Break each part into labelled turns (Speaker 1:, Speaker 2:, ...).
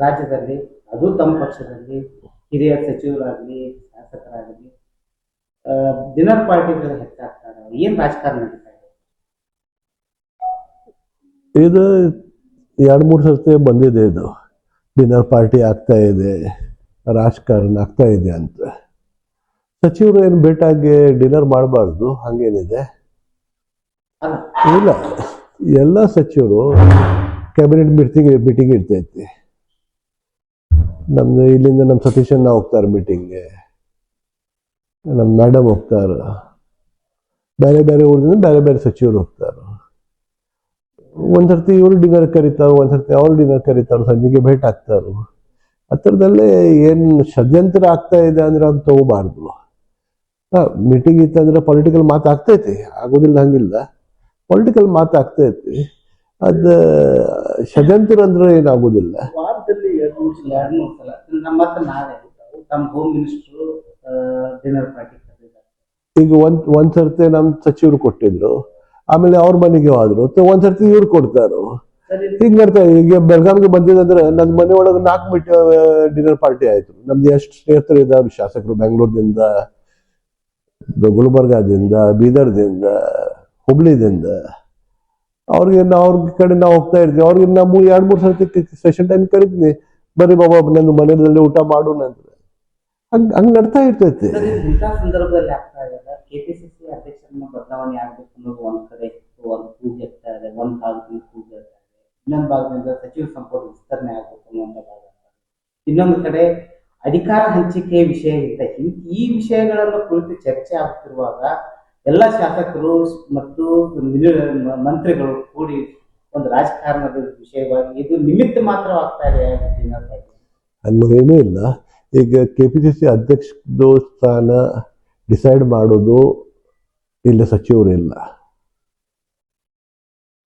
Speaker 1: ರಾಜ್ಯದಲ್ಲಿ ಅದು ತಮ್ಮ ಪಕ್ಷದಲ್ಲಿ ಹಿರಿಯ ಸಚಿವರಾಗಲಿ ಶಾಸಕರಾಗಲಿ ಡಿನ್ನರ್ ಪಾರ್ಟಿಗಳು ಹೆಚ್ಚಾಗ್ತಾ ಇದಾವೆ ಏನ್ ರಾಜಕಾರಣ ನಡೀತಾ ಇದೆ?
Speaker 2: ಇದು ಎರಡು ಮೂರು ಸರ್ತಿ ಬಂದಿದೆ ಇದು. ಡಿನ್ನರ್ ಪಾರ್ಟಿ ಆಗ್ತಾ ಇದೆ ರಾಜಕಾರಣ ಆಗ್ತಾ ಇದೆ ಅಂತ. ಸಚಿವರು ಏನು ಭೇಟಾಗಿ ಡಿನ್ನರ್ ಮಾಡಬಾರ್ದು ಹಂಗೇನಿದೆ? ಇಲ್ಲ. ಎಲ್ಲ ಸಚಿವರು ಕ್ಯಾಬಿನೆಟ್ ಮೀಟಿಂಗ್ ಮೀಟಿಂಗ್ ಇರ್ತೈತಿ. ನಮ್ದು ಇಲ್ಲಿಂದ ನಮ್ಮ ಸತೀಶಣ್ಣ ಹೋಗ್ತಾರೆ ಮೀಟಿಂಗ್ಗೆ ನಮ್ಮ ಮೇಡಮ್ ಹೋಗ್ತಾರೆ. ಬೇರೆ ಬೇರೆ ಊರಿಂದ ಬೇರೆ ಬೇರೆ ಸಚಿವರು ಹೋಗ್ತಾರೆ. ಒಂದ್ಸರ್ತಿ ಇವರು ಡಿನ್ನರ್ ಕರೀತಾರೆ, ಒಂದ್ಸರ್ತಿ ಅವ್ರು ಡಿನ್ನರ್ ಕರೀತಾರೆ, ಸಂಜೆಗೆ ಭೇಟಿ ಆಗ್ತಾರೆ. ಆ ಥರದಲ್ಲೇ ಏನು ಷಡ್ಯಂತ್ರ ಆಗ್ತಾ ಇದೆ ಅಂದ್ರೆ ಅದು ತಗೋಬಾರ್ದು. ಮೀಟಿಂಗ್ ಇತ್ತಂದ್ರೆ ಪೊಲಿಟಿಕಲ್ ಮಾತು ಆಗ್ತೈತಿ, ಆಗೋದಿಲ್ಲ ಹಂಗಿಲ್ಲ. ಪೊಲಿಟಿಕಲ್ ಮಾತು ಆಗ್ತೈತಿ. ಅದು ಷಡ್ಯಂತ್ರ ಅಂದ್ರೆ ಏನಾಗೋದಿಲ್ಲ.
Speaker 1: ವಾರದಲ್ಲಿ ಎರಡು ಮೂರು ಸಲ ಎರಡು ಮೂರು ಸಲ ನಮ್ಮ ಮತ್ತೆ ನಾವೇ. ತಮ್ಮ ಹೋಮ್ ಮಿನಿಸ್ಟ್ರು ಡಿನ್ನರ್ ಪಾರ್ಟಿ
Speaker 2: ಈಗ ಒಂದ್ ಒಂದ್ ಸರ್ತಿ ನಮ್ ಸಚಿವರು ಕೊಟ್ಟಿದ್ರು. ಆಮೇಲೆ ಅವ್ರ ಮನೆಗೆ ಹೋದ್ರು. ಒಂದ್ಸರ್ತಿ ಒಂದ್ ಸರ್ತಿ ಇವ್ರು ಕೊಡ್ತಾರು.
Speaker 1: ಈಗ
Speaker 2: ಹಿಂಗ್ ಮಾಡ್ತಾರೆ ಈಗ ಬೆಳಗಾವಿಗೆ ಬಂದಿದ್ರೆ ನನ್ನ ಮನೆ ಒಳಗೆ ನಾಲ್ಕು ಮೀಟ್ ಡಿನ್ನರ್ ಪಾರ್ಟಿ ಆಯ್ತು. ನಮ್ದು ಎಷ್ಟು ಸ್ನೇಹಿತರು ಇದ್ದಾರೆ ಶಾಸಕರು ಬೆಂಗಳೂರಿನಿಂದ ಗುಲ್ಬರ್ಗಾದಿಂದ ಬೀದರ್ದಿಂದ ಹುಬ್ಳಿದಿಂದ. ಅವ್ರಿಗೆ ನಾವು ಅವ್ರ ಕಡೆ ನಾವು ಹೋಗ್ತಾ ಇರ್ತೀವಿ. ಅವ್ರಿಗೆ ನಾವು ಎರಡು ಮೂರು ಸರ್ತಿ ಸೆಷನ್ ಟೈಮ್ ಕರಿತೀನಿ. ಬರೀ ಬಾಬಾ ನನ್ನ ಮನೆಯಲ್ಲಿ ಊಟ ಮಾಡೋಣ ಅಂತ ಹಂಗ್ ಹಂಗ್ ನಡ್ತಾ ಇರ್ತೈತಿ.
Speaker 1: ಸಂದರ್ಭದಲ್ಲಿ ಆಗ್ತಾ ಇದೆ ಕೆಪಿಸಿಸಿ ಅಧ್ಯಕ್ಷರನ್ನ ಬದಲಾವಣೆ ಆಗ್ಬೇಕು ಅನ್ನೋದು ಒಂದ್ ಕಡೆ ಒಂದು ಕೂಗು ಆಗ್ತಾ ಇದೆ, ಒಂದ್ ಭಾಗದಿಂದ ಕೂಗು ಆಗ್ತಾ ಇನ್ನೊಂದು ಭಾಗದಿಂದ ಸಚಿವ ಸಂಪುಟ ವಿಸ್ತರಣೆ ಆಗ್ಬೇಕು ಅನ್ನುವಂಥ ಭಾಗ. ಇನ್ನೊಂದು ಕಡೆ ಅಧಿಕಾರ ಹಂಚಿಕೆ ವಿಷಯ ಇದೆ. ಈ ವಿಷಯಗಳನ್ನು ಕುರಿತು ಚರ್ಚೆ ಆಗ್ತಿರುವಾಗ ಎಲ್ಲ ಶಾಸಕರು ಮತ್ತು ಮಂತ್ರಿಗಳು ಕೂಡಿ ಒಂದು ರಾಜಕಾರಣದ ವಿಷಯವಾಗಿ ಇದು ನಿಮಿತ್ತ ಮಾತ್ರ ಆಗ್ತಾ ಇದೆ ಡಿನ್ನರ್
Speaker 2: ಏನೂ ಇಲ್ಲ. ಈಗ ಕೆ ಪಿ ಸಿ ಸಿ ಅಧ್ಯಕ್ಷದ ಸ್ಥಾನ ಡಿಸೈಡ್ ಮಾಡೋದು ಇಲ್ಲಿ ಸಚಿವರು ಇಲ್ಲ.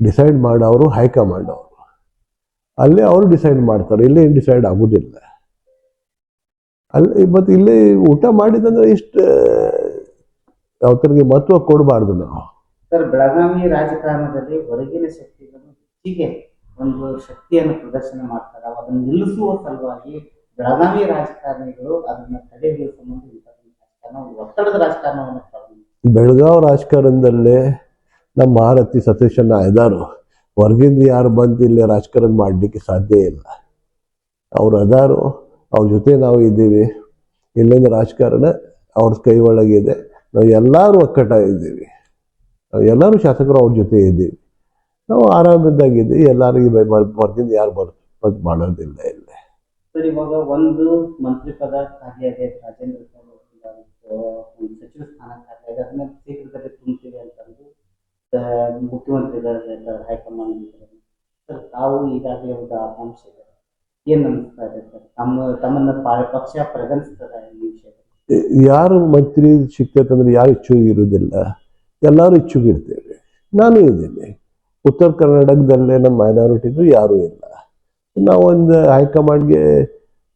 Speaker 2: ಡಿಸೈಡ್ ಮಾಡೋರು ಹೈಕಮಾಂಡ್ ಅವರು. ಅಲ್ಲೇ ಅವರು ಡಿಸೈಡ್ ಮಾಡ್ತಾರೆ. ಇಲ್ಲೇ ಏನು ಡಿಸೈಡ್ ಆಗೋದಿಲ್ಲ. ಅಲ್ಲಿ ಮತ್ತು ಇಲ್ಲಿ ಊಟ ಮಾಡಿದಂದ್ರೆ ಇಷ್ಟು ಅವತರಿಗೆ ಮಹತ್ವ ಕೊಡಬಾರ್ದು ನಾವು.
Speaker 1: ಸರ್ ಬೆಳಗಾವಿ ರಾಜಕಾರಣದಲ್ಲಿ ಹೊರಗಿನ ಶಕ್ತಿಗಳು ಹೆಚ್ಚಿಗೆ ಒಂದು ಶಕ್ತಿಯನ್ನು ಪ್ರದರ್ಶನ ಮಾಡ್ತಾರೆ. ಅದನ್ನು ನಿಲ್ಲಿಸುವ ಸಲುವಾಗಿ ಬೆಳಗಾವಿ ರಾಜಕಾರಣಿಗಳು ಅದನ್ನ ಇಂಥ ಒತ್ತಡದ ರಾಜಕಾರಣವನ್ನು.
Speaker 2: ಬೆಳಗಾವಿ ರಾಜಕಾರಣದಲ್ಲೇ ನಮ್ಮ ಮಾರತಿ ಸತೀಶಣ್ಣ ಇದಾರು. ಹೊರಗಿಂದ ಯಾರು ಬಂದು ಇಲ್ಲಿ ರಾಜಕಾರಣ ಮಾಡಲಿಕ್ಕೆ ಸಾಧ್ಯ ಇಲ್ಲ. ಅವ್ರು ಅದಾರು ಅವ್ರ ಜೊತೆ ನಾವು ಇದ್ದೀವಿ. ಇಲ್ಲಿಂದ ರಾಜಕಾರಣ ಅವ್ರ ಕೈ ಒಳಗಿದೆ. ನಾವು ಎಲ್ಲರೂ ಒಕ್ಕಟ್ಟಾಗಿದ್ದೀವಿ ನಾವು ಎಲ್ಲರೂ ಶಾಸಕರು ಅವ್ರ ಜೊತೆ ಇದ್ದೀವಿ. ನಾವು ಆರಾಮದಾಗಿದ್ದೀವಿ. ಎಲ್ಲರಿಗೂ ಬರ್ತಿದ್ದು ಯಾರು ಬರ್ ಬಂದು ಮಾಡೋದಿಲ್ಲ ಇಲ್ಲ.
Speaker 1: ಸರ್, ಇವಾಗ ಒಂದು ಮಂತ್ರಿ ಪದ ಖಾಲಿ ಇದೆ ರಾಜೇಂದ್ರ ಒಂದು ಸಚಿವ ಸ್ಥಾನ ಖಾಲಿ ಇದೆ ಅದನ್ನ ಶೀಘ್ರದಲ್ಲಿ ತುಂಬ್ತೀವಿ ಅಂತಂದು ಮುಖ್ಯಮಂತ್ರಿಗಳ ಹೈಕಮಾಂಡ್. ಸರ್, ತಾವು ಈಗಾಗಲೇ ಒಂದು ಆಕಾಂಕ್ಷ ಇದೆ ಏನ್ ಅನಿಸ್ತಾ ಇದೆ ಸರ್? ತಮ್ಮ, ತಮ್ಮನ್ನ ಪಕ್ಷ ಪ್ರಗಣಿಸ್ತದ ಈ
Speaker 2: ಯಾರು ಮಂತ್ರಿ ಸಿಗ್ತೈತಂದ್ರೆ ಯಾರು ಇಚ್ಛುಗೆ ಇರುವುದಿಲ್ಲ ಎಲ್ಲರೂ ಇಚ್ಛುಗಿರ್ತೇವೆ ನಾನು ಇದ್ದೀನಿ ಉತ್ತರ ಕರ್ನಾಟಕದಲ್ಲೇ ನಮ್ಮ ಮೈನಾರಿಟಿದು ಯಾರೂ ಇಲ್ಲ. ನಾವೊಂದು ಹೈಕಮಾಂಡ್ಗೆ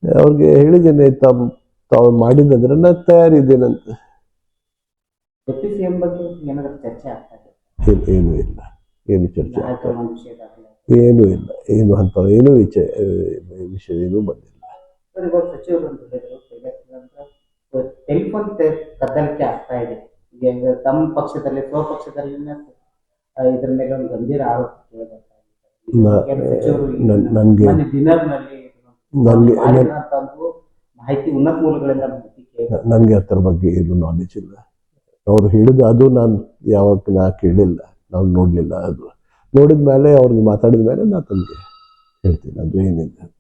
Speaker 2: ಅವ್ರಿಗೆ ಹೇಳಿದ್ದೇನೆ ತಮ್ಮ ತಾವು ಮಾಡಿದಂದ್ರೆ ನಾನು ತಯಾರಿದ್ದೇನಂತ ಏನು ಇಲ್ಲ. ಏನು ಚರ್ಚೆ ಏನೂ ಇಲ್ಲ. ಏನು ಅಂತ ಏನೂ ವಿಷಯ ವಿಷಯ ಏನೂ ಬಂದಿಲ್ಲ.
Speaker 1: ಟೆಲಿಫೋನ್ ಕದ್ದಲಿಕೆ ಆಗ್ತಾ ಇದೆ. ಈಗ ತಮ್ಮ ಪಕ್ಷದಲ್ಲಿ ಪ್ರೋ ಪಕ್ಷದಲ್ಲಿ ಇದ್ರ ಮೇಲೆ ಒಂದು ಗಂಭೀರ ಆರೋಪ
Speaker 2: ನನ್ಗೆ-
Speaker 1: ಮಾಹಿತಿ ಉನ್ನತ ಮೂಲಗಳಿಂದ
Speaker 2: ನನಗೆ ಅದ್ರ ಬಗ್ಗೆ ಏನು ನಾಲೆಜ್ ಇಲ್ಲ. ಅವ್ರು ಹೇಳಿದ ಅದು ನಾನು ಯಾವಾಗ ನಾ ಕೇಳಿಲ್ಲ. ನಾವು ನೋಡಲಿಲ್ಲ ಅದು. ನೋಡಿದ ಮೇಲೆ ಅವ್ರಿಗೆ ಮಾತಾಡಿದ ಮೇಲೆ ನಾ ತಂದೆ ಹೇಳ್ತೀನಿ. ಅದು ಏನಿಲ್ಲ